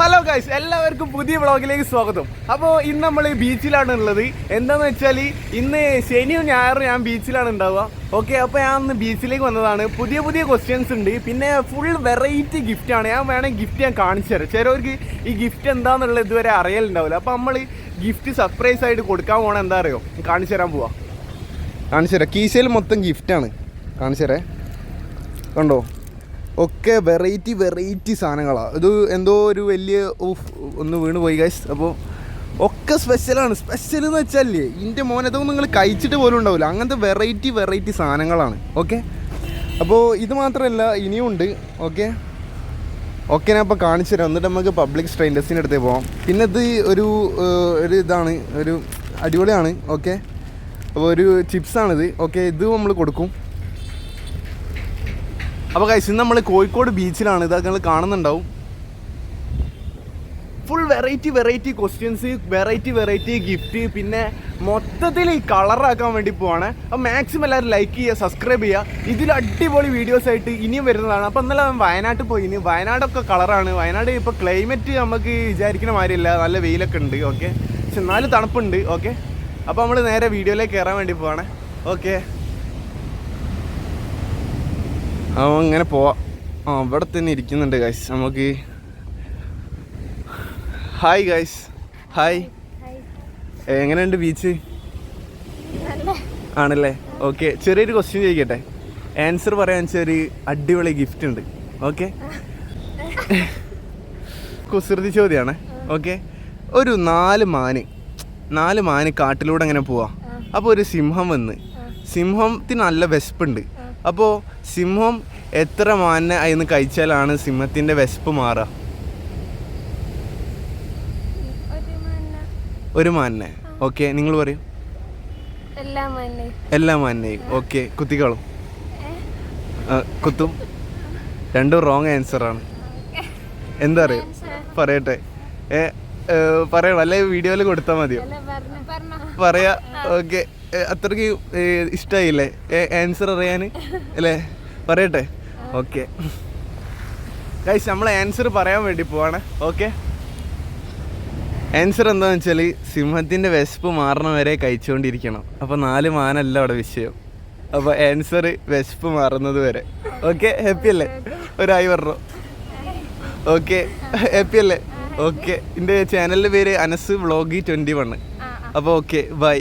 Hello guys എല്ലാവർക്കും പുതിയ വ്ളോഗിലേക്ക് സ്വാഗതം. അപ്പോൾ ഇന്ന് നമ്മൾ ബീച്ചിലാണ് ഉള്ളത്. എന്താന്ന് വെച്ചാൽ ഇന്ന് ശനിയും ഞായറും ഞാൻ ബീച്ചിലാണ് ഉണ്ടാവുക. ഓക്കെ അപ്പോൾ ഞാൻ ഇന്ന് ബീച്ചിലേക്ക് വന്നതാണ്. പുതിയ പുതിയ ക്വസ്റ്റ്യൻസ് ഉണ്ട്. പിന്നെ ഫുൾ വെറൈറ്റി ഗിഫ്റ്റ് ആണ്. ഞാൻ വേണമെങ്കിൽ ഗിഫ്റ്റ് ഞാൻ കാണിച്ചു തരാം. ചിലവർക്ക് ഈ ഗിഫ്റ്റ് എന്താണെന്നുള്ളത് ഇതുവരെ അറിയലുണ്ടാവില്ല. അപ്പോൾ നമ്മൾ ഗിഫ്റ്റ് സർപ്രൈസ് ആയിട്ട് കൊടുക്കാൻ പോകണം എന്താ അറിയോ? കാണിച്ചു തരാൻ പോവാ. കാണിച്ചു തരാം. കീശയിൽ മൊത്തം ഗിഫ്റ്റാണ് കാണിച്ചു തരേ. കണ്ടോ? ഒക്കെ വെറൈറ്റി വെറൈറ്റി സാധനങ്ങളാണ് ഇത് എന്തോ ഒരു വലിയ ഒന്ന് വീണ് പോയി ഗൈസ് അപ്പോൾ ഒക്കെ സ്പെഷ്യലാണ് സ്പെഷ്യൽ എന്ന് വെച്ചാലേ ഇതിന്റെ മോൻ ഇതൊന്നും നിങ്ങൾ കഴിച്ചിട്ട് പോലും ഉണ്ടാവില്ല അങ്ങനത്തെ വെറൈറ്റി വെറൈറ്റി സാധനങ്ങളാണ്. ഓക്കെ അപ്പോൾ ഇത് മാത്രമല്ല ഇനിയും ഉണ്ട്. ഓക്കെ ഓക്കെ ഞാൻ അപ്പോൾ കാണിച്ചു തരാം. എന്നിട്ട് നമുക്ക് പബ്ലിക് സ്ട്രെയിൻഡേഴ്സിന്റെ അടുത്തേ പോകാം പിന്നെ ഇത് ഒരു ഒരു ഇതാണ്. ഒരു അടിപൊളിയാണ്. ഓക്കെ അപ്പോൾ ഒരു ചിപ്സാണിത് ഓക്കെ ഇത് നമ്മൾ കൊടുക്കും. അപ്പോൾ കഴിച്ച് നമ്മൾ കോഴിക്കോട് ബീച്ചിലാണ്. ഇതൊക്കെ നിങ്ങൾ കാണുന്നുണ്ടാവും. Full variety variety questions variety variety gift പിന്നെ മൊത്തത്തിൽ ഈ കളറാക്കാൻ വേണ്ടി പോവാണ്. അപ്പോൾ മാക്സിമം എല്ലാവരും ലൈക്ക് ചെയ്യുക സബ്സ്ക്രൈബ് ചെയ്യുക. ഇതിൽ അടിപൊളി വീഡിയോസ് ആയിട്ട് ഇനിയും വരുന്നതാണ്. അപ്പോൾ ഇന്നലെ വയനാട്ടിൽ പോയി. ഇനി വയനാടൊക്കെ കളറാണ് വയനാട് ഇപ്പോൾ ക്ലൈമറ്റ് നമുക്ക് വിചാരിക്കുന്ന മാതിരിയല്ല. നല്ല വെയിലൊക്കെ ഉണ്ട്. ഓക്കെ പക്ഷെ എന്നാലും തണുപ്പുണ്ട്. ഓക്കെ അപ്പോൾ നമ്മൾ നേരെ വീഡിയോയിലേക്ക് കയറാൻ വേണ്ടി പോവാണ്. ഓക്കെ അവൻ ഇങ്ങനെ പോവാം. ആ ഇവിടെ തന്നെ ഇരിക്കുന്നുണ്ട് ഗൈസ് നമുക്ക് ഹായ് ഗൈസ് ഹായ് എങ്ങനെയുണ്ട് ബീച്ച് ആണല്ലേ? ഓക്കെ ചെറിയൊരു ക്വസ്റ്റ്യൻ ചോദിക്കട്ടെ. ആൻസർ പറയാൻ വെച്ചാൽ ഒരു അടിപൊളി ഗിഫ്റ്റ് ഉണ്ട്. ഓക്കെ കുസൃതി ചോദ്യമാണ് ഓക്കെ ഒരു നാല് മാന്. നാല് മാന് കാട്ടിലൂടെ അങ്ങനെ പോവാം. അപ്പോൾ ഒരു സിംഹം വന്ന്. സിംഹത്തിന് നല്ല വിശപ്പുണ്ട്. അപ്പോൾ സിംഹം എത്ര മാന അതിന്ന് കഴിച്ചാലാണ് സിംഹത്തിന്റെ വിശപ്പ് മാറുക? ഒരു മണ്ണ ഓക്കെ നിങ്ങൾ പറയും. എല്ലാ മാനയും. ഓക്കെ കുത്തിക്കോളും. കുത്തും. രണ്ടും റോങ് ആൻസർ ആണ്. എന്താ അറിയോ? പറയട്ടെ. ഏ പറയണം. അല്ലെ വീഡിയോയിൽ കൊടുത്താൽ മതിയോ? പറയാ. ഓക്കെ. അത്രയ്ക്ക് ഇഷ്ടമായില്ലേ ആൻസർ അറിയാൻ അല്ലേ? പറയട്ടെ. ഓക്കെ. കൈസ് നമ്മൾ ആൻസർ പറയാൻ വേണ്ടി പോവാണ്. ഓക്കെ? ആൻസർ എന്താണെന്ന് വെച്ചാൽ സിംഹത്തിന്റെ വിശപ്പ് മാറണ വരെ കഴിച്ചുകൊണ്ടിരിക്കണം അപ്പോൾ നാല് മാനല്ല അവിടെ വിഷയം. അപ്പോൾ ആൻസർ വിശപ്പ് മാറുന്നത് വരെ. ഓക്കെ? ഹാപ്പി അല്ലേ? ഒരായി പറഞ്ഞു ഓക്കെ? ഹാപ്പി അല്ലേ? ഓക്കെ. എന്റെ ചാനലിന്റെ പേര് അനസ് വ്ളോഗി ട്വന്റി വൺ. അപ്പോൾ ഓക്കെ ബൈ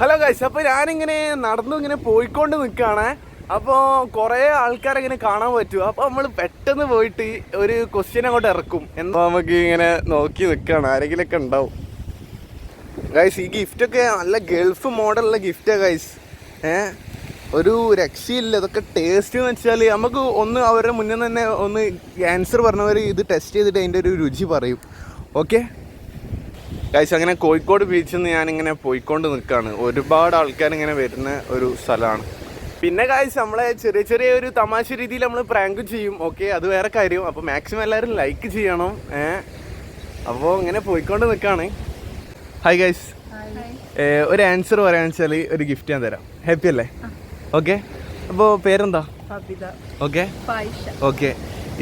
ഹലോ ഗൈസ് അപ്പോൾ ഞാനിങ്ങനെ നടന്നു ഇങ്ങനെ പോയിക്കൊണ്ട് നിൽക്കുകയാണ് അപ്പോൾ കുറേ ആൾക്കാരെ കാണാൻ പറ്റും അപ്പോൾ നമ്മൾ പെട്ടെന്ന് പോയിട്ട് ഒരു ക്വസ്റ്റ്യൻ അങ്ങോട്ട് ഇറക്കും. എന്താ നമുക്ക് ഇങ്ങനെ നോക്കി നിൽക്കുകയാണ് ആരെങ്കിലുമൊക്കെ ഉണ്ടാവും. ഗൈസ് ഈ ഗിഫ്റ്റൊക്കെ നല്ല ഗൾഫ് മോഡലുള്ള ഗിഫ്റ്റാണ് ഗൈസ് ഏ? ഒരു രക്ഷയില്ല. ഇതൊക്കെ ടേസ്റ്റ് എന്ന് വെച്ചാൽ നമുക്ക് ഒന്ന് അവരുടെ നിന്ന് തന്നെ ഒന്ന് ആൻസർ പറഞ്ഞവർ ഇത് ടെസ്റ്റ് ചെയ്തിട്ട് അതിന്റെ ഒരു രുചി പറയും. ഓക്കെ ഗൈസ് അങ്ങനെ കോഴിക്കോട് ബീച്ചിൽ നിന്ന് ഞാനിങ്ങനെ പോയിക്കൊണ്ട് നിൽക്കുകയാണ് ഒരുപാട് ആൾക്കാർ ഇങ്ങനെ വരുന്ന ഒരു സ്ഥലമാണ്. പിന്നെ കാഴ്ച നമ്മളെ ചെറിയ ചെറിയ ഒരു തമാശ രീതിയിൽ നമ്മൾ പ്രാങ്ക് ചെയ്യും. ഓക്കെ അത് വേറെ കാര്യം. അപ്പോൾ മാക്സിമം എല്ലാവരും ലൈക്ക് ചെയ്യണം. ഏ? അപ്പോൾ ഇങ്ങനെ പോയിക്കൊണ്ട് നിൽക്കുകയാണ് ഹായ് ഗൈസ് ഒരു ആൻസർ പറയാന്ന് വെച്ചാൽ ഒരു ഗിഫ്റ്റ് ഞാൻ തരാം. ഹാപ്പി അല്ലേ? ഓക്കെ അപ്പോൾ പേരെന്താ? ഓക്കെ ഓക്കെ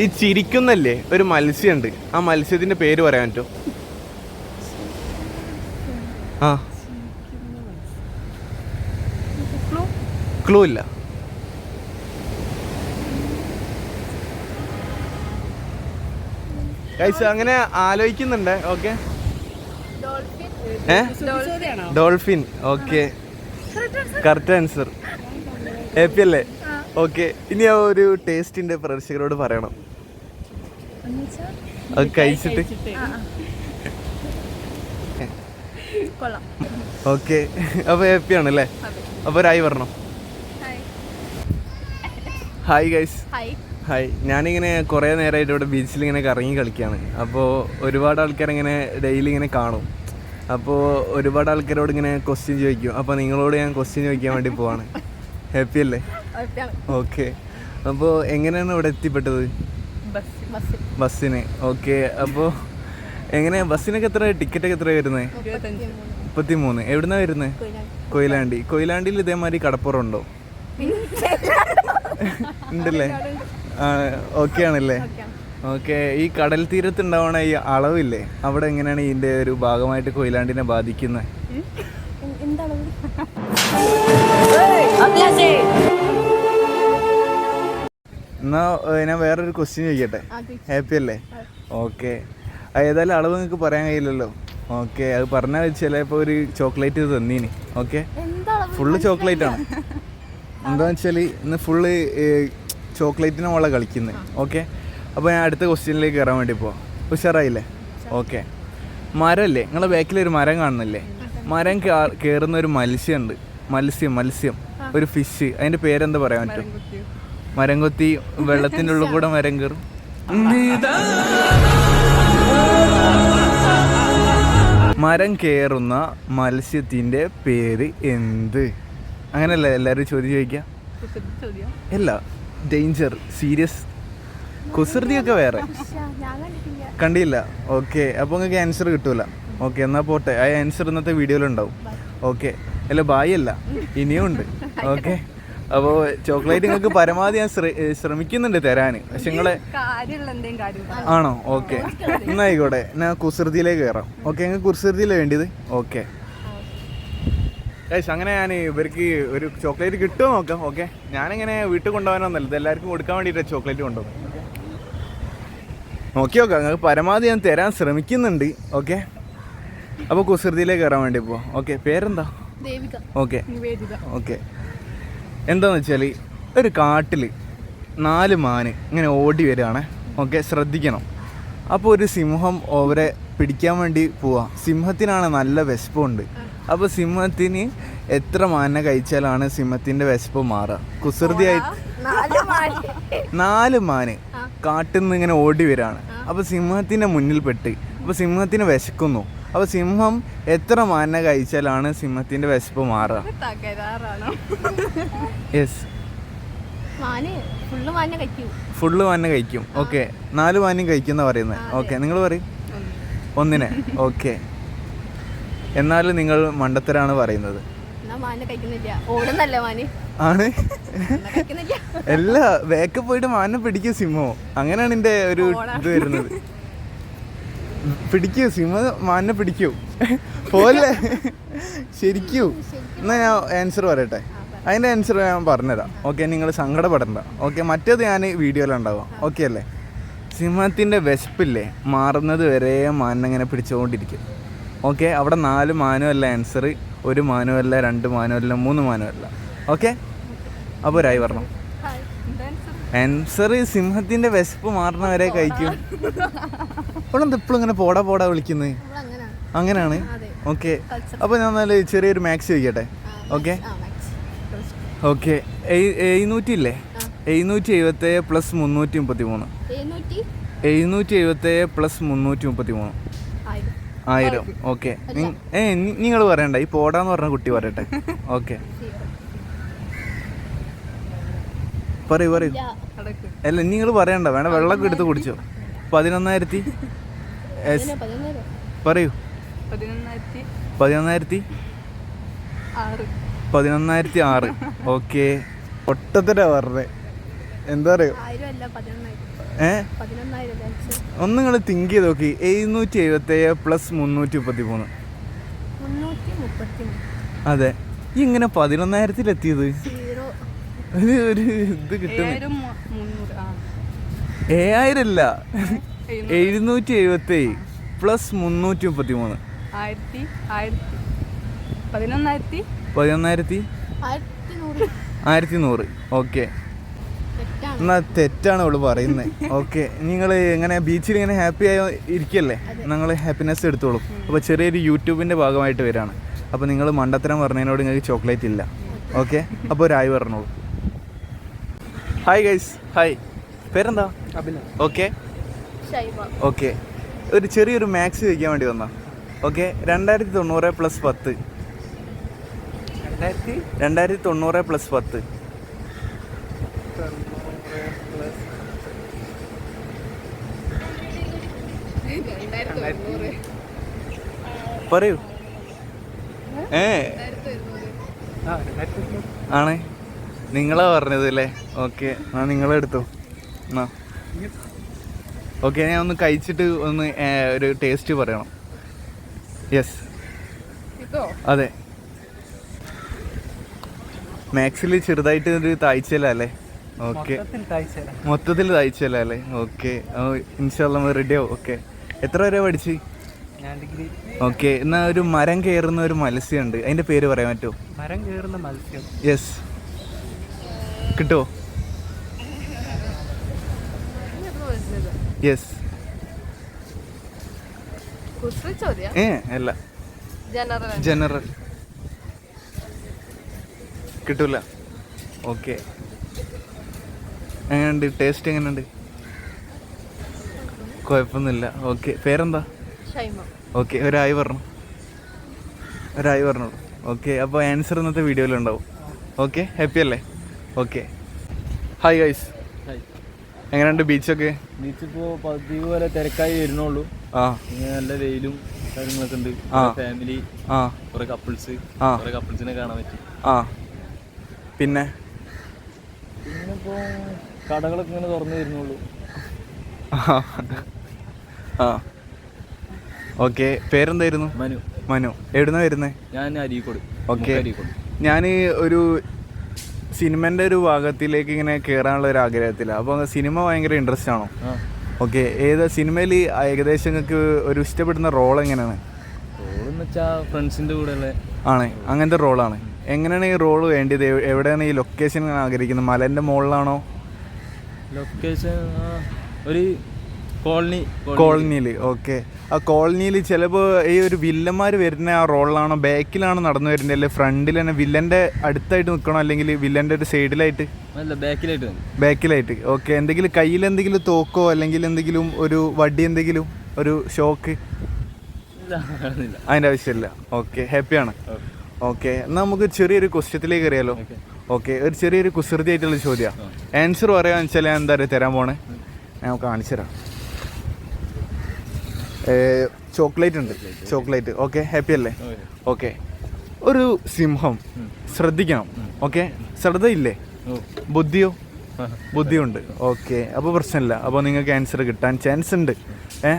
ഈ ചിരിക്കുന്നല്ലേ ഒരു മത്സ്യമുണ്ട് ആ മത്സ്യത്തിന്റെ പേര് പറയാൻ പറ്റുമോ ആ. ക്ലൂ ഇല്ല. ഗൈസ് അങ്ങനെ ആലോചിക്കുന്നുണ്ട്. Okay dolphin okay correct answer happy അല്ലേ? ഓക്കെ ഇനി ആ ഒരു ടേസ്റ്റിന്റെ പ്രേക്ഷകരോട് പറയണം. അത് കഴിച്ചിട്ട്. കൊള്ളാം. ഓക്കെ. അപ്പൊ ഹാപ്പി ആണല്ലേ അപ്പൊ ഒരായി പറഞ്ഞോ ഹായ് ഗൈസ് ഹായ് ഹായ് ഞാനിങ്ങനെ കുറേ നേരമായിട്ട് ഇവിടെ ബീച്ചിൽ ഇങ്ങനെ കറങ്ങി കളിക്കുകയാണ് അപ്പോൾ ഒരുപാട് ആൾക്കാർ ഇങ്ങനെ ഡെയിലി ഇങ്ങനെ കാണും. അപ്പോൾ ഒരുപാട് ആൾക്കാരോട് ഇങ്ങനെ ക്വസ്റ്റ്യൻ ചോദിക്കും. അപ്പോൾ നിങ്ങളോട് ഞാൻ ക്വസ്റ്റ്യൻ ചോദിക്കാൻ വേണ്ടി പോവാണ്. ഹാപ്പി അല്ലേ? ഓക്കെ അപ്പോൾ എങ്ങനെയാണ് ഇവിടെ എത്തിപ്പെട്ടത്? ബസ്സിന് ഓക്കെ അപ്പോൾ എങ്ങനെ ബസ്സിനൊക്കെ എത്ര ടിക്കറ്റ് എത്ര വരുന്നത് മുപ്പത്തി മൂന്ന് എവിടുന്നാ വരുന്നത് കൊയിലാണ്ടി. കൊയിലാണ്ടിയിൽ ഇതേമാതിരി കടപ്പുറമുണ്ടോ? ഉണ്ടല്ലേ? ആ ഓക്കെ ആണല്ലേ ഓക്കെ. ഈ കടൽ തീരത്ത് ഉണ്ടാവണ ഈ അളവില്ലേ? അവിടെ എങ്ങനെയാണ് ഇതിന്റെ ഒരു ഭാഗമായിട്ട് കൊയിലാണ്ടിനെ ബാധിക്കുന്നത് എന്നാ ഞാൻ വേറൊരു ക്വസ്റ്റ്യൻ ചോദിക്കട്ടെ? ഹാപ്പി അല്ലേ? ഓക്കെ ഏതായാലും അളവ് നിങ്ങൾക്ക് പറയാൻ കഴിയില്ലല്ലോ. ഓക്കെ അത് പറഞ്ഞാൽ ചിലപ്പോൾ ഒരു ചോക്ലേറ്റ് തന്നീനി. ഓക്കെ ഫുള്ള് ചോക്ലേറ്റ് ആണ്. എന്താണെന്ന് വെച്ചാൽ ഇന്ന് ഫുള്ള് ചോക്ലേറ്റിനെ മോളെ കളിക്കുന്നത് ഓക്കെ അപ്പോൾ ഞാൻ അടുത്ത ക്വസ്റ്റ്യനിലേക്ക് കയറാൻ വേണ്ടി പോവാം. ഉഷാറായില്ലേ? ഓക്കെ മരമല്ലേ നിങ്ങളെ ബാക്കിൽ ഒരു മരം കാണുന്നില്ലേ? മരം കയറുന്ന ഒരു മത്സ്യമുണ്ട് മത്സ്യം മത്സ്യം. ഒരു ഫിഷ് അതിന്റെ പേരെന്താ പറയാൻ പറ്റും? മരം കൊത്തി. വെള്ളത്തിന്റെ ഉള്ളിൽ കൂടെ മരം കയറും മരം കയറുന്ന മത്സ്യത്തിന്റെ പേര് എന്ത്? അങ്ങനല്ല എല്ലാവരും ചോദ്യം ചോദിക്കുക അല്ല ഡേഞ്ചർ സീരിയസ് കുസൃതിയൊക്കെ വേറെ. കണ്ടില്ല. ഓക്കെ അപ്പോൾ നിങ്ങൾക്ക് ആൻസർ കിട്ടൂല. ഓക്കെ എന്നാൽ പോട്ടെ. ആ ആൻസർ ഇന്നത്തെ വീഡിയോയിലുണ്ടാവും ഓക്കെ അല്ല ബായി അല്ല. ഇനിയും ഉണ്ട്. ഓക്കെ അപ്പോൾ ചോക്ലേറ്റ് നിങ്ങൾക്ക് പരമാവധി ഞാൻ ശ്രമിക്കുന്നുണ്ട് തരാൻ പക്ഷെ നിങ്ങളെ ആണോ? ഓക്കെ എന്നായിക്കോട്ടെ. ഞാൻ കുസൃതിയിലേക്ക് കയറാം ഓക്കെ നിങ്ങൾക്ക് കുസൃതിയിലെ വേണ്ടിയത്? ഓക്കെ ഏഷ് അങ്ങനെ ഞാൻ ഇവർക്ക് ഒരു ചോക്ലേറ്റ് കിട്ടുമോ നോക്കാം. ഓക്കെ ഞാനിങ്ങനെ വീട്ടിൽ കൊണ്ടുപോകാനൊന്നല്ല ഇത് എല്ലാവർക്കും കൊടുക്കാൻ വേണ്ടിയിട്ട് ചോക്ലേറ്റ് കൊണ്ടുപോകും നോക്കി നോക്കാം. നിങ്ങൾക്ക് പരമാവധി ഞാൻ തരാൻ ശ്രമിക്കുന്നുണ്ട്. ഓക്കെ അപ്പോൾ കുസൃതിയിലേക്ക് കയറാൻ വേണ്ടി പോവാം. ഓക്കെ പേരെന്താ? ഓക്കെ ഓക്കെ എന്താന്ന് വെച്ചാൽ ഒരു കാട്ടിൽ നാല് മാന് ഇങ്ങനെ ഓടി വരികയാണ്. ഓക്കെ ശ്രദ്ധിക്കണം. അപ്പോൾ ഒരു സിംഹം അവരെ പിടിക്കാൻ വേണ്ടി പോവാ. സിംഹത്തിനാണ് നല്ല വിശപ്പുണ്ട്. അപ്പോൾ സിംഹത്തിന് എത്ര മാനിനെ കഴിച്ചാലാണ് സിംഹത്തിന്റെ വിശപ്പ് മാറുക? കുസൃതിയായി നാല് മാന്. കാട്ടിൽ നിന്ന് ഇങ്ങനെ ഓടി വരികയാണ്. അപ്പോൾ സിംഹത്തിന്റെ മുന്നിൽ പെട്ട് അപ്പോൾ സിംഹത്തിന് വിശക്കുന്നു. അപ്പോൾ സിംഹം എത്ര മാന കഴിച്ചാലാണ് സിംഹത്തിന്റെ വിശപ്പ് മാറുക? യെസ് ഫുള്ള് മാന കഴിക്കൂ. ഓക്കെ നാല് മാനും കഴിക്കുന്ന പറയുന്നത്. ഓക്കെ നിങ്ങൾ പറയും. ഒന്നിനെ. ഓക്കെ എന്നാലും നിങ്ങൾ മണ്ടത്തരാണ് പറയുന്നത്. ആണ്. എല്ലാ വേക്കെ പോയിട്ട് മാന പിടിക്കും സിംഹോ. അങ്ങനെയാണ് എന്റെ ഒരു ഇത് വരുന്നത്. പിടിക്കൂ സിമ മാനെ പിടിക്കൂ. പോലെ. ശരിക്കൂ. എന്നാ ഞാൻ ആൻസർ പറയട്ടെ? അതിന്റെ ആൻസർ ഞാൻ പറഞ്ഞുതരാം. ഓക്കെ നിങ്ങൾ സങ്കടപ്പെടണ്ട. ഓക്കെ മറ്റേത് ഞാൻ വീഡിയോയിലുണ്ടാവാം ഓക്കെ അല്ലേ? സിംഹത്തിന്റെ വിശപ്പില്ലേ? മാറുന്നത് വരെ മാനങ്ങനെ പിടിച്ചുകൊണ്ടിരിക്കും ഓക്കെ അവിടെ നാല് മാനുവല്ല ആൻസർ ഒരു മാനുവല്ല രണ്ട് മാനുവല്ല മൂന്ന് മാനുവല്ല. ഓക്കെ അപ്പോൾ ഒരായി പറഞ്ഞു എന്താ സിംഹത്തിന്റെ വിശപ്പ് മാറണ വരെ കഴിക്കും. അവളെന്താ ഇപ്പോഴും ഇങ്ങനെ പോടാ പോടാ വിളിക്കുന്നത്. അങ്ങനെയാണ്. ഓക്കെ അപ്പൊ അപ്പോൾ ഞാൻ നല്ല ചെറിയൊരു മാക്സ് ചോദിക്കട്ടെ? ഓക്കെ. ഓക്കെ എഴുന്നൂറ്റി ഇല്ലേ എഴുന്നൂറ്റി എഴുപത്തേഴ് പ്ലസ് മുന്നൂറ്റി മുപ്പത്തി മൂന്ന് എഴുന്നൂറ്റി എഴുപത്തേഴ് പ്ലസ് മുന്നൂറ്റി മുപ്പത്തി മൂന്ന് ആയിരം ഓക്കെ നിങ്ങൾ പറയണ്ട. ഈ പോടാന്ന് പറഞ്ഞ കുട്ടി പറയട്ടെ. ഓക്കെ പറയൂ പറയൂ. അല്ല ഇനി നിങ്ങൾ പറയണ്ട. വേണ്ട വെള്ളമൊക്കെ എടുത്ത് കുടിച്ചോ. പതിനൊന്നായിരത്തി. പറയൂ. പതിനൊന്നായിരത്തി പതിനൊന്നായിരത്തി? ആറ്. ഓക്കെ. ഒട്ടത്തിനാ പറഞ്ഞത് എന്താ പറയുക ഏ? ഒന്ന് നിങ്ങൾ തിങ്ക് ചെയ്ത് നോക്കി. എഴുന്നൂറ്റി എഴുപത്തി ഏഴ് പ്ലസ് മുന്നൂറ്റി മുപ്പത്തി മൂന്ന് അതെ. ഇങ്ങനെ പതിനൊന്നായിരത്തിലെത്തിയത്? ഒരു ഒരു ഇത് കിട്ടുന്നു ഏഴായിരം അല്ല എഴുന്നൂറ്റി എഴുപത്തേഴ് പ്ലസ് മുന്നൂറ്റി മുപ്പത്തി മൂന്ന് ആയിരത്തി ആയിരത്തി പതിനൊന്നായിരത്തി? പതിനൊന്നായിരത്തി? ആയിരത്തി നൂറ് ഓക്കെ. തെറ്റാണ്. എന്നാ തെറ്റാണ് അവൾ പറയുന്നത് ഓക്കെ. നിങ്ങൾ ഇങ്ങനെ ബീച്ചിൽ ഇങ്ങനെ ഹാപ്പി ആയി ഇരിക്കല്ലേ? നിങ്ങൾ ഹാപ്പിനെസ് എടുത്തോളും. അപ്പോൾ ചെറിയൊരു യൂട്യൂബിന്റെ ഭാഗമായിട്ട് വരാണ്. അപ്പോൾ നിങ്ങൾ മണ്ടത്തരം പറഞ്ഞതിനോട് നിങ്ങൾക്ക് ചോക്ലേറ്റ് ഇല്ല. ഓക്കെ. അപ്പോൾ ഒരായി പറഞ്ഞോളൂ. ഹായ് ഗൈസ് ഹായ് പേരെന്താ? അഭിനവ്. ഓക്കെ ഓക്കെ ഒരു ചെറിയൊരു മാക്സ് ചോദിക്കാൻ വേണ്ടി വന്നാ. ഓക്കെ രണ്ടായിരത്തി തൊണ്ണൂറ് പ്ലസ് പത്ത്. രണ്ടായിരത്തി? രണ്ടായിരത്തി തൊണ്ണൂറ് പ്ലസ് പത്ത് പറയൂ. ഏ? ആണ്. നിങ്ങളാ പറഞ്ഞത് അല്ലേ ഓക്കെ ആ നിങ്ങളെടുത്തു എന്നാ. ഓക്കെ ഞാൻ ഒന്ന് കഴിച്ചിട്ട് ഒന്ന് ഒരു ടേസ്റ്റ് പറയണം. യെസ് അതെ. മാക്സിൽ ചെറുതായിട്ട് ഒരു താഴ്ചയല്ല അല്ലേ ഓക്കെ മൊത്തത്തിൽ താഴ്ച മൊത്തത്തിൽ താഴ്ചയല്ല അല്ലേ ഓക്കെ ഇൻഷാല്ല റെഡിയോ റെഡി ഓക്കെ എത്ര വരെ പഠിച്ച്? ഓക്കെ എന്നാ ഒരു മരം കയറുന്ന ഒരു മത്സ്യമുണ്ട്. അതിന്റെ പേര് പറയാൻ പറ്റുമോ? മരം കയറുന്ന മത്സ്യം. യെസ് കിട്ടുമോ? യെസ് ഏ അല്ല. ജനറൽ കിട്ടൂല. ഓക്കെ എങ്ങനെയുണ്ട്? ടേസ്റ്റ് എങ്ങനെയുണ്ട്? കുഴപ്പമൊന്നുമില്ല. ഓക്കെ പേരെന്താ? ഓക്കെ ഒരായി പറഞ്ഞു ഒരായി പറഞ്ഞോളൂ ഓക്കെ അപ്പോൾ ആൻസർ ഇന്നത്തെ വീഡിയോയിലുണ്ടാവും ഓക്കെ ഹാപ്പി അല്ലേ? ഓക്കെ ഹായ് ഗൈസ് എങ്ങനെയുണ്ട് ബീച്ചൊക്കെ ബീച്ച് ഇപ്പോൾ പതിവ് പോലെ തിരക്കായി വരുന്നുള്ളൂ. ആ. ഇങ്ങനെ നല്ല വെയിലും കാര്യങ്ങളൊക്കെ ഉണ്ട്. ആ. ഫാമിലി ആ. കുറെ കപ്പിൾസ് ആ. കുറെ കപ്പിൾസിനെ കാണാൻ പറ്റി. ആ. പിന്നെ? പിന്നെ ഇപ്പോ കടകളൊക്കെ ഇങ്ങനെ തുറന്നു വരുന്നുള്ളൂ. ആ. ആ ഓക്കെ പേരെന്തായിരുന്നു? മനു. മനു. എവിടുന്നാ വരുന്നത് ഞാൻ അരീക്കോട്. ഓക്കെ അരീക്കോട്. ഞാൻ ഒരു സിനിമന്റെ ഒരു ഭാഗത്തിലേക്ക് ഇങ്ങനെ കേറാനുള്ള ഒരു ആഗ്രഹത്തിലാണ് അപ്പോൾ സിനിമ ഭയങ്കര ഇൻട്രസ്റ്റ് ആണോ? ഓക്കെ ഏത് സിനിമയിൽ ഏകദേശം നിങ്ങൾക്ക് ഒരു ഇഷ്ടപ്പെടുന്ന റോൾ എങ്ങനെയാണ്? കൂടെ ആണ്. അങ്ങനത്തെ റോളാണ് എങ്ങനെയാണ് ഈ റോൾ വേണ്ടത്? എവിടെയാണ് ഈ ലൊക്കേഷൻ ആഗ്രഹിക്കുന്നത്? മലന്റെ മുകളിലാണോ ലൊക്കേഷൻ ഒരു കോളനി കോളനിയിൽ ഓക്കെ. ആ കോളനിയിൽ ചിലപ്പോൾ ഈ ഒരു വില്ലന്മാർ വരുന്ന ആ റോളിലാണോ? ബാക്കിലാണോ നടന്നു വരുന്നത് അല്ലെങ്കിൽ ഫ്രണ്ടിൽ തന്നെ വില്ലന്റെ അടുത്തായിട്ട് നിൽക്കണോ അല്ലെങ്കിൽ വില്ലന്റെ ഒരു സൈഡിലായിട്ട്? അല്ല ബാക്കിലായിട്ട് ബാക്കിലായിട്ട്. ഓക്കെ. എന്തെങ്കിലും കയ്യിൽ എന്തെങ്കിലും തോക്കോ അല്ലെങ്കിൽ എന്തെങ്കിലും ഒരു വടി എന്തെങ്കിലും ഒരു ഷോക്ക്? അതിന്റെ ആവശ്യമില്ല. ഓക്കെ. ഹാപ്പിയാണ്. ഓക്കെ. എന്നാൽ നമുക്ക് ചെറിയൊരു ക്വസ്റ്റ്യത്തിലേക്ക് അറിയാലോ ഓക്കെ. ഒരു ചെറിയൊരു കുസൃതി ആയിട്ടുള്ള ചോദ്യമാണ് ആൻസർ പറയുക വെച്ചാൽ ഞാൻ എന്താ പറയുക തരാൻ പോണേ? ഞാൻ കാണിച്ചു തരാം ചോക്ലേറ്റ് ഉണ്ട്. ചോക്ലേറ്റ് ഓക്കെ ഹാപ്പി അല്ലേ? ഓക്കെ ഒരു സിംഹം. ശ്രദ്ധിക്കണം. ഓക്കെ ശ്രദ്ധയില്ലേ? ബുദ്ധിയോ. ബുദ്ധിയുണ്ട്. ഓക്കെ അപ്പോൾ പ്രശ്നമില്ല. അപ്പോൾ നിങ്ങൾക്ക് ആൻസർ കിട്ടാൻ ചാൻസ് ഉണ്ട്. ഏ?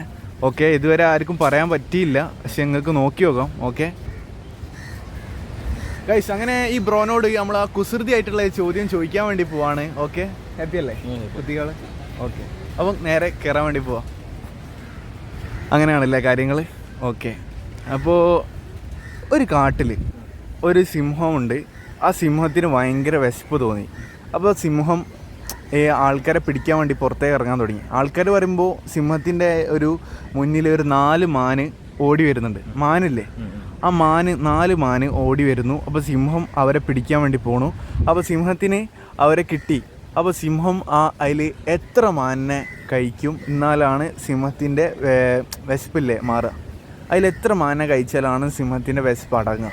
ഓക്കെ ഇതുവരെ ആർക്കും പറയാൻ പറ്റിയില്ല. പക്ഷെ നിങ്ങൾക്ക് നോക്കി നോക്കാം. ഓക്കെ ഗൈസ് അങ്ങനെ ഈ ബ്രോനോട് നമ്മൾ ആ കുസൃതി ആയിട്ടുള്ള ചോദ്യം ചോദിക്കാൻ വേണ്ടി പോവാണ്. ഓക്കെ ഹാപ്പി അല്ലേ. കുട്ടികൾ ഓക്കെ അപ്പം നേരെ കയറാൻ വേണ്ടി പോവാം. അങ്ങനെയാണല്ലേ കാര്യങ്ങൾ ഓക്കെ. അപ്പോൾ ഒരു കാട്ടിൽ ഒരു സിംഹമുണ്ട്. ആ സിംഹത്തിന് ഭയങ്കര വിശപ്പ് തോന്നി. അപ്പോൾ സിംഹം ആൾക്കാരെ പിടിക്കാൻ വേണ്ടി പുറത്തേക്ക് ഇറങ്ങാൻ തുടങ്ങി. ആൾക്കാർ വരുമ്പോൾ സിംഹത്തിന്റെ ഒരു മുന്നിൽ ഒരു നാല് മാന് ഓടി വരുന്നുണ്ട്. മാനില്ലേ? ആ മാന് നാല് മാന് ഓടി വരുന്നു. അപ്പോൾ സിംഹം അവരെ പിടിക്കാൻ വേണ്ടി പോണു. അപ്പോൾ സിംഹത്തിന് അവരെ കിട്ടി. അപ്പോൾ സിംഹം ആ അതിൽ എത്ര മാനിനെ കഴിക്കും? എന്നാലാണ് സിംഹത്തിന്റെ വിശപ്പില്ലേ മാറുക അതിൽ എത്ര മാനിനെ കഴിച്ചാലാണ് സിംഹത്തിന്റെ വിശപ്പ് അടങ്ങുക?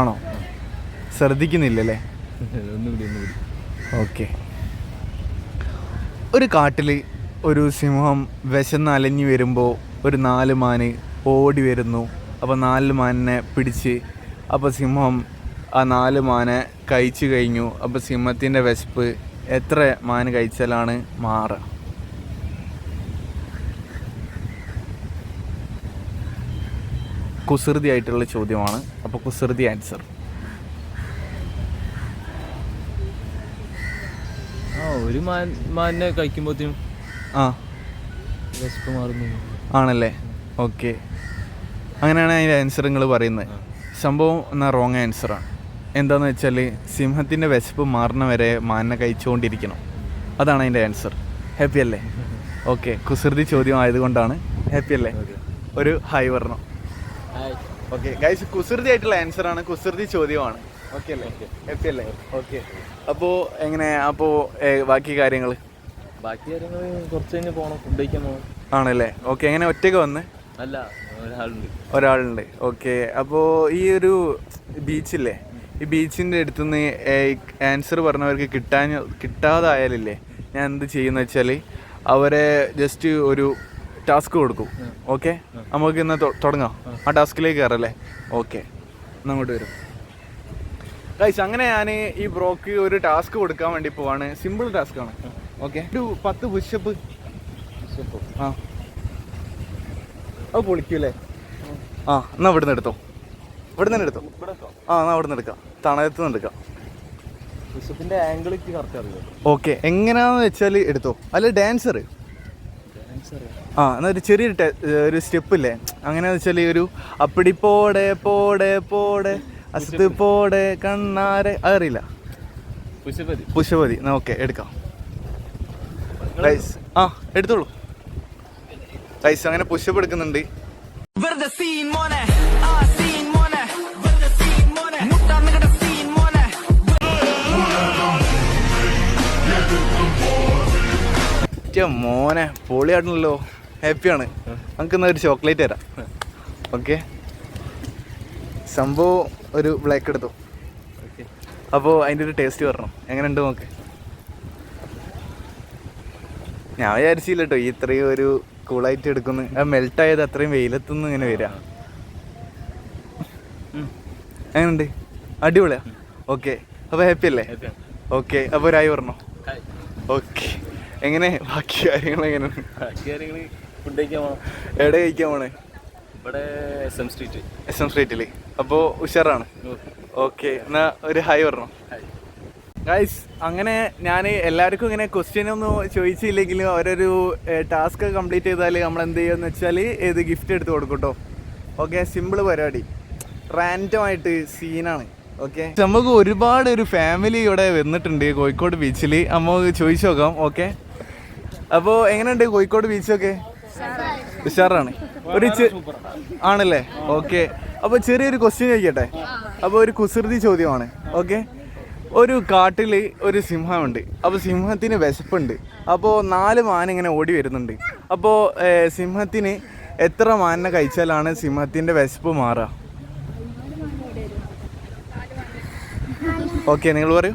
ആണോ? ശ്രദ്ധിക്കുന്നില്ലല്ലേ? ഓക്കെ. ഒരു കാട്ടിൽ ഒരു സിംഹം വിശന്ന് അലഞ്ഞു വരുമ്പോൾ ഒരു നാല് മാന് ഓടി വരുന്നു. അപ്പോൾ നാല് മാനിനെ പിടിച്ച് അപ്പോൾ സിംഹം ആ നാല് മാനെ കഴിച്ചു കഴിഞ്ഞു. അപ്പോൾ സിംഹത്തിന്റെ വിശപ്പ് എത്ര മാന് കഴിച്ചാലാണ് മാറുക കുസൃതി ആയിട്ടുള്ള ചോദ്യമാണ്. അപ്പോൾ കുസൃതി ആൻസർ ആ ഒരു മാൻ മാനിനെ കഴിക്കുമ്പോഴത്തേനും ആ. വിശപ്പ് മാറുന്നു. ആണല്ലേ? ഓക്കെ. അങ്ങനെയാണ് അതിന്റെ ആൻസർ നിങ്ങൾ പറയുന്നത്. സംഭവം എന്നാൽ റോങ് ആൻസറാണ് എന്താണെന്ന് വെച്ചാൽ സിംഹത്തിന്റെ വിശപ്പ് മാറുന്ന വരെ മാനിനെ കഴിച്ചുകൊണ്ടിരിക്കണം. അതാണ് അതിന്റെ ആൻസർ ഹാപ്പി അല്ലേ? ഓക്കെ കുസൃതി ചോദ്യം ആയതുകൊണ്ടാണ് ഹാപ്പി അല്ലേ ഒരു ഹായ് പറഞ്ഞു? ഓക്കെ ഗൈസ് കുസൃതി ആയിട്ടുള്ള ആൻസറാണ് കുസൃതി ചോദ്യമാണ്. ഓക്കെ അല്ലേ? ഹാപ്പി അല്ലേ? ഓക്കെ അപ്പോൾ എങ്ങനെ അപ്പോൾ ബാക്കി കാര്യങ്ങൾ ബാക്കി കാര്യങ്ങൾ കുറച്ച് കഴിഞ്ഞ് പോകണം ഫുഡ് കഴിക്കാൻ പോകണം ആണല്ലേ? ഓക്കെ എങ്ങനെ ഒറ്റയ്ക്ക് വന്ന്? അല്ല ഒരാളുണ്ട്. ഒരാളുണ്ട്. ഓക്കെ അപ്പോൾ ഈ ഒരു ബീച്ചില്ലേ ഈ ബീച്ചിന്റെ അടുത്തുനിന്ന് ആൻസർ പറഞ്ഞവർക്ക് കിട്ടാൻ കിട്ടാതായാലില്ലേ? ഞാൻ എന്ത് ചെയ്യുന്ന വെച്ചാൽ അവരെ ജസ്റ്റ് ഒരു ടാസ്ക് കൊടുക്കും. ഓക്കെ നമുക്ക് ഇന്ന് തുടങ്ങാം. ആ ടാസ്കിലേക്ക് കയറല്ലേ? ഓക്കെ അങ്ങോട്ട് വരും. ഗൈസ് അങ്ങനെ ഞാൻ ഈ ബ്രോക്ക് ഒരു ടാസ്ക് കൊടുക്കാൻ വേണ്ടി പോവാണ്. സിമ്പിൾ ടാസ്ക് ആണ്. ഓക്കെ ഒരു പത്ത് പുഷപ്പ് ആ. അത് പൊളിക്കൂലേ ആ എന്നാ ഇവിടുന്ന് എടുത്തോ. ഇവിടുന്ന് എടുത്തോ. ആ എന്നാ ഇവിടുന്ന് എടുക്കാം. തണയത്ത് നിന്ന് എടുക്കാം ബിഷപ്പിന്റെ ആംഗിളിക്ക് കറക്റ്റ് അറിയാം ഓക്കെ എങ്ങനെയാന്ന് വെച്ചാൽ എടുത്തോ? അല്ല ഡാൻസർ ആ എന്നാ ഒരു ചെറിയൊരു ഒരു സ്റ്റെപ്പ് ഇല്ലേ? അങ്ങനെയാന്ന് വെച്ചാൽ ഒരു അപ്പിടി പോടെ പോടെ പോടെ അസത്ത് പോടെ കണ്ണാരെ അതറിയില്ല. പുഷപതി. പുഷപതി എന്നാ ഓക്കെ എടുക്കാം. റൈസ് ആ എടുത്തോളൂ. റൈസ് അങ്ങനെ പുഷപ്പ് എടുക്കുന്നുണ്ട്. വെറുതെ സീൻ മോനെ. ഒറ്റ മോനെ പൊളിയാണല്ലോ ഹാപ്പിയാണ്. നമുക്ക് എന്നാ ഒരു ചോക്ലേറ്റ് തരാം. ഓക്കെ? സംഭവം ഒരു ബ്ലാക്ക് എടുത്തു. ഓക്കെ. അപ്പോൾ അതിന്റെ ഒരു ടേസ്റ്റ് പറഞ്ഞു. എങ്ങനെയുണ്ട് നോക്ക്. ഞാൻ വിചാരിച്ചില്ല കേട്ടോ ഈ ഇത്രയും ഒരു കൂളായിട്ട് എടുക്കുന്നു. ആ മെൽട്ടായത് അത്രയും വെയിലത്തുനിന്ന് ഇങ്ങനെ വരിക. എങ്ങനെയുണ്ട്? അടിപൊളിയാ. ഓക്കെ. അപ്പോൾ ഹാപ്പി അല്ലേ ഓക്കെ. അപ്പോൾ ഒരായി പറഞ്ഞോ. ഓക്കെ. എങ്ങനെ? ബാക്കി കാര്യങ്ങൾ എങ്ങനെയാണ് കാര്യങ്ങൾ ഫുഡ് കഴിക്കാൻ പോകണം എവിടെ കഴിക്കാൻ പോണേ? ഇവിടെ S M street S M സ്ട്രീറ്റിൽ അപ്പോൾ ഉഷാറാണ് ഓക്കെ എന്നാ ഒരു ഹായ് പറഞ്ഞു? ഗൈസ് അങ്ങനെ ഞാൻ എല്ലാവർക്കും ഇങ്ങനെ ക്വസ്റ്റ്യൻ ഒന്നും ചോദിച്ചില്ലെങ്കിലും അവരൊരു ടാസ്ക് കംപ്ലീറ്റ് ചെയ്താൽ നമ്മൾ എന്ത് ചെയ്യുമെന്ന് വെച്ചാൽ ഏത് ഗിഫ്റ്റ് എടുത്ത് കൊടുക്കും കേട്ടോ ഓക്കെ സിമ്പിൾ പരിപാടി. റാൻഡമായിട്ട് സീനാണ് ഓക്കെ നമുക്ക് ഒരുപാട് ഒരു ഫാമിലി ഇവിടെ വന്നിട്ടുണ്ട് കോഴിക്കോട് ബീച്ചിൽ നമുക്ക് ചോദിച്ചു നോക്കാം. ഓക്കെ അപ്പോൾ എങ്ങനെയുണ്ട് കോഴിക്കോട് ബീച്ചൊക്കെ? ഉഷാറാണ്. ഒരു ആണല്ലേ? ഓക്കെ. അപ്പോൾ ചെറിയൊരു ക്വസ്റ്റ്യൻ ചോദിക്കട്ടെ? അപ്പോൾ ഒരു കുസൃതി ചോദ്യമാണ്. ഓക്കെ. ഒരു കാട്ടിൽ ഒരു സിംഹമുണ്ട്. അപ്പോൾ സിംഹത്തിന് വിശപ്പുണ്ട്. അപ്പോൾ നാല് മാന ഇങ്ങനെ ഓടി വരുന്നുണ്ട്. അപ്പോൾ സിംഹത്തിന് എത്ര മാനിനെ കഴിച്ചാലാണ് സിംഹത്തിന്റെ വിശപ്പ് മാറുക ഓക്കെ നിങ്ങൾ പറയൂ.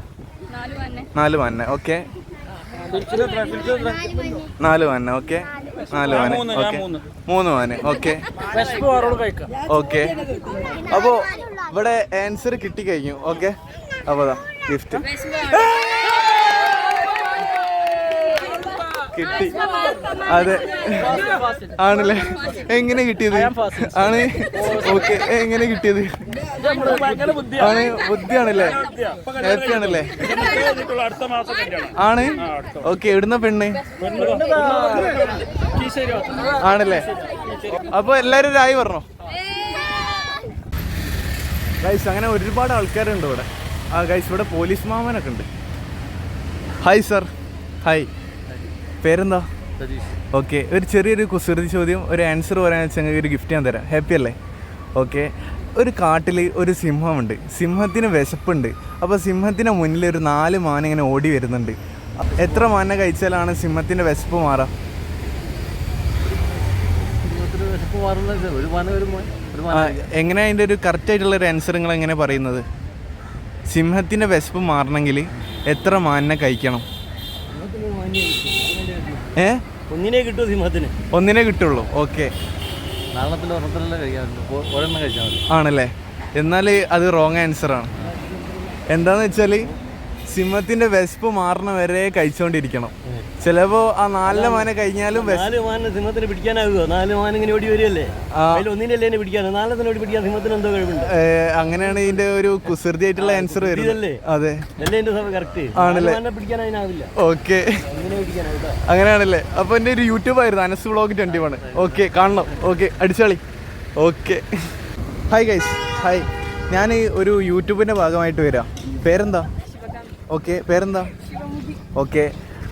നാല് മാനെ ഓക്കെ. നാല് മാന ഓക്കെ നാല് മാന ഓക്കെ മൂന്ന് മാന ഓക്കെ ഓക്കെ അപ്പോ ഇവിടെ ആൻസർ കിട്ടി കഴിഞ്ഞു ഓക്കെ അപ്പൊ ഗിഫ്റ്റ് കിട്ടി. അതെ. ആണല്ലേ? എങ്ങനെ കിട്ടിയത്? ആണ്. ഓക്കെ. എങ്ങനെ കിട്ടിയത്? ആണ്. ബുദ്ധിയാണല്ലേ? ഹാപ്പി ആണല്ലേ ആണ്. ഓക്കെ. എവിടുന്ന പെണ്ണ്? ആണല്ലേ? അപ്പൊ എല്ലാരും രായി പറഞ്ഞോ? ഗൈസ് അങ്ങനെ ഒരുപാട് ആൾക്കാരുണ്ട് ഇവിടെ. ആ ഗൈസ് ഇവിടെ പോലീസ് മാമനൊക്കെ ഉണ്ട്. ഹായ് സർ ഹായ് പേരെന്താ? ഓക്കെ ഒരു ചെറിയൊരു കുസൃതി ചോദ്യം ഒരു ആൻസർ പറയാൻ വെച്ചാൽ ഒരു ഗിഫ്റ്റ് ഞാൻ തരാം. ഹാപ്പി അല്ലേ? ഓക്കെ ഒരു കാട്ടിൽ ഒരു സിംഹമുണ്ട്. സിംഹത്തിന് വിശപ്പുണ്ട്. അപ്പോൾ സിംഹത്തിന് മുന്നിൽ ഒരു നാല് മാന ഇങ്ങനെ ഓടി വരുന്നുണ്ട്. എത്ര മാന കഴിച്ചാലാണ് സിംഹത്തിന്റെ വിശപ്പ് മാറാം? എങ്ങനെ അതിന്റെ ഒരു കറക്റ്റ് ആയിട്ടുള്ള ഒരു ആൻസർ നിങ്ങൾ എങ്ങനെ പറയുന്നത്? സിംഹത്തിന്റെ വിശപ്പ് മാറണമെങ്കിൽ എത്ര മാന കഴിക്കണം? ഏ? ഒന്നിനെ കിട്ടൂ സിംഹത്തിന്? ഒന്നിനെ കിട്ടുള്ളൂ. ഓക്കെ. നാളത്തിൽ ആണല്ലേ? എന്നാൽ അത് റോങ് ആൻസർ ആണ്. എന്താന്ന് വെച്ചാൽ സിംഹത്തിന്റെ വിശപ്പ് മാറണ വരെ കഴിച്ചോണ്ടിരിക്കണം. ചിലപ്പോ ആ നാലിലെ മാന കഴിഞ്ഞാലും നാല് മാനിന് സിംഹത്തിന് പിടിക്കാനാകുമോ നാല് മാൻ ഇങ്ങനെ ഓടി വരികയല്ലേ? ഒന്നിനല്ലേ എന്നെ പിടിക്കാൻ നാലെണ്ണത്തിന് ഓടി പിടിക്കാൻ സിംഹത്തിന് എന്തോ കഴിവുണ്ട്. അങ്ങനെയാണ് ഇതിന്റെ ഒരു കുസൃതി ആയിട്ടുള്ള ആൻസർ വരുന്നത്? അതെ. അല്ലേ ആണല്ലേ? ഓക്കെ. അങ്ങനെയാണല്ലേ? അപ്പൊ എന്റെ ഒരു യൂട്യൂബ് ആയിരുന്നു Anas vlog twenty one. Okay കാണണം. ഓക്കെ അടിച്ചാളി ഓക്കെ. ഹായ് ഗൈസ് ഹായ് ഞാൻ ഒരു യൂട്യൂബിന്റെ ഭാഗമായിട്ട് വരാം. പേരെന്താ? ഓക്കെ പേരെന്താ? ഓക്കെ.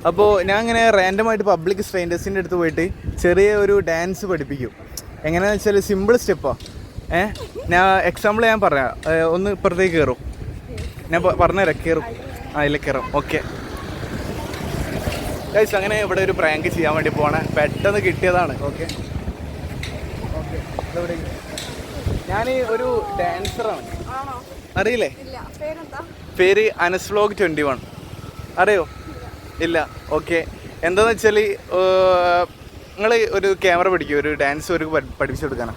അപ്പോൾ ഞാൻ ഇങ്ങനെ റാൻഡമായിട്ട് പബ്ലിക് സ്ട്രെയിൻഡേഴ്സിന്റെ അടുത്ത് പോയിട്ട് ചെറിയ ഒരു ഡാൻസ് പഠിപ്പിക്കും. എങ്ങനെയാണെന്ന് വെച്ചാൽ സിമ്പിൾ സ്റ്റെപ്പാണ് ഏ? ഞാൻ എക്സാമ്പിൾ ഞാൻ പറയാം. ഒന്ന് ഇപ്പുറത്തേക്ക് കയറും ഞാൻ പറഞ്ഞുതരാം കയറും ആ ഇല്ല കയറും ഓക്കെ. ഗൈസ് അങ്ങനെ ഇവിടെ ഒരു പ്രാങ്ക് ചെയ്യാൻ വേണ്ടി പോണേ. പെട്ടെന്ന് കിട്ടിയതാണ്. ഓക്കെ. ഞാൻ ഒരു ഡാൻസറാണ് അറിയില്ലേ? പേര് അനസ്ലോഗ് ട്വന്റി വൺ അറിയോ ഇല്ല ഓക്കെ എന്താന്ന് വെച്ചാൽ നിങ്ങൾ ഒരു ക്യാമറ പഠിക്കും ഒരു ഡാൻസ് ഒരു പഠിപ്പിച്ചു കൊടുക്കാനാ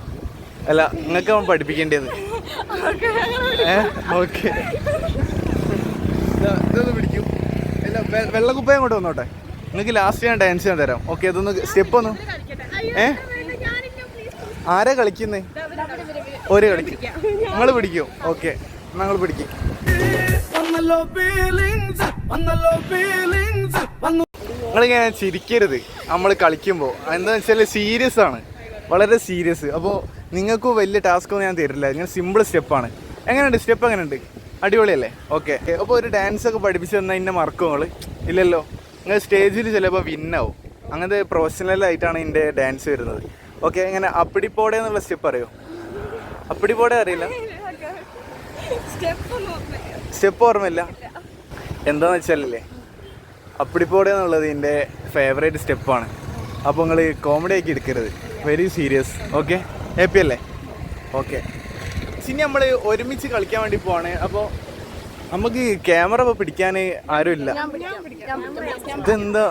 അല്ല നിങ്ങൾക്ക് അവൻ പഠിപ്പിക്കേണ്ടത് ഓക്കെ ഇതൊന്ന് പിടിക്കൂ അല്ല വെ- വെള്ളക്കുപ്പയും കൊണ്ട് വന്നോട്ടെ നിങ്ങൾക്ക് ലാസ്റ്റ് ഞാൻ ഡാൻസ് ചെയ്യാൻ തരാം ഓക്കെ അതൊന്ന് സ്റ്റെപ്പ് ഒന്ന് ഏ ആരാ കളിക്കുന്നേ ഒരു കളിക്കും നിങ്ങൾ പിടിക്കും ഓക്കെ നിങ്ങൾ പിടിക്കും നിങ്ങളിങ്ങനെ ചിരിക്കരുത്. നമ്മൾ കളിക്കുമ്പോൾ എന്താ വെച്ചാൽ സീരിയസ് ആണ്. വളരെ സീരിയസ് അപ്പോൾ നിങ്ങൾക്ക് വലിയ ടാസ്ക് ഒന്നും ഞാൻ തരില്ല. ഇങ്ങനെ സിമ്പിൾ സ്റ്റെപ്പാണ് എങ്ങനെയുണ്ട്? സ്റ്റെപ്പ് എങ്ങനെയുണ്ട്? അടിപൊളിയല്ലേ? ഓക്കെ അപ്പോൾ ഒരു ഡാൻസ് ഒക്കെ പഠിപ്പിച്ച് തന്നാൽ ഇന്നെ മറക്കും നിങ്ങൾ ഇല്ലല്ലോ. നിങ്ങൾ സ്റ്റേജിൽ ചിലപ്പോൾ വിന്നാവും അങ്ങനത്തെ പ്രൊഫഷണലായിട്ടാണ് എന്റെ ഡാൻസ് വരുന്നത്. ഓക്കെ ഇങ്ങനെ അപ്പിടിപ്പോടെ എന്നുള്ള സ്റ്റെപ്പ് അറിയോ? അപ്പിടിപ്പോടെ അറിയില്ല? സ്റ്റെപ്പ് ഓർമ്മയില്ല. എന്താന്ന് വെച്ചാലല്ലേ അപ്പിടിപ്പോടെ എന്നുള്ളത് എന്റെ ഫേവറേറ്റ് സ്റ്റെപ്പാണ്. അപ്പോൾ നിങ്ങൾ കോമഡി ആക്കി എടുക്കരുത്. വെരി സീരിയസ് ഓക്കെ ഹാപ്പി അല്ലേ? ഓക്കെ ഇനി നമ്മൾ ഒരുമിച്ച് കളിക്കാൻ വേണ്ടി പോവാണ്. അപ്പോൾ നമുക്ക് ക്യാമറ ഇപ്പോൾ പിടിക്കാൻ ആരുമില്ല. ഇതെന്താ?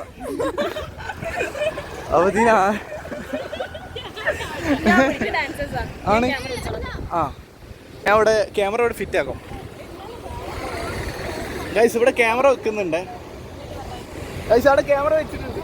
അവധിനാ? ആണ്. ആ. ഞാൻ അവിടെ ക്യാമറ ഇവിടെ ഫിറ്റ് ആക്കും. ഗൈസ് ഇവിടെ ക്യാമറ വെക്കുന്നുണ്ട്. ഗൈസ് അവിടെ ക്യാമറ വെച്ചിട്ടുണ്ട്.